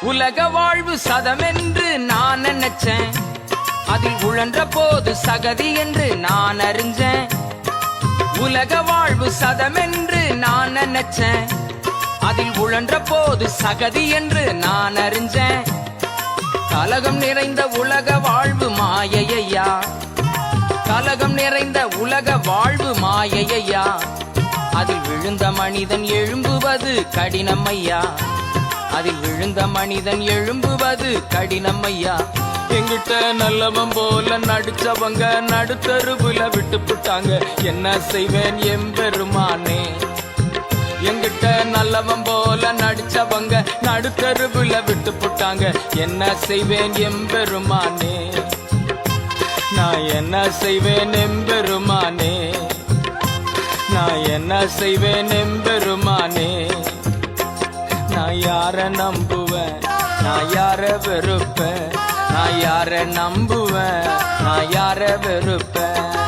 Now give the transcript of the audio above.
உலக வாழ்வு சதமென்று நான் நினைச்சேன். அதில் உழன்ற போது சகதி என்று நான் அறிஞ்சேன். உலக வாழ்வு சதமென்று நான் நினைச்சேன். அதில் உழன்ற போது சகதி என்று நான் அறிஞ்சேன். கலகம் நிறைந்த உலக வாழ்வு மாயையா? கலகம் நிறைந்த உலக வாழ்வு மாயையா? அதில் விழுந்த மனிதன் எழும்புவது கடினம் ஐயா அதில் விழுந்த மனிதன் எழும்புவது கடினம் ஐயா எங்கிட்ட நல்லவன் போல நடிச்சவங்க நடுத்தருவுல விட்டு புட்டாங்க. என்ன செய்வேன் எம்பெருமானே? எங்கிட்ட நல்லவன் போல நடிச்சவங்க நடுத்தருவுல விட்டு புட்டாங்க. என்ன செய்வேன் எம்பெருமானே? நான் என்ன செய்வேன் எம்பெருமானே? நான் என்ன செய்வேன் எம்பெருமானே? யார நம்புவேன் நான் யார வெறுப்பேன் நான் யார நம்புவேன் நான் யார வெறுப்பேன்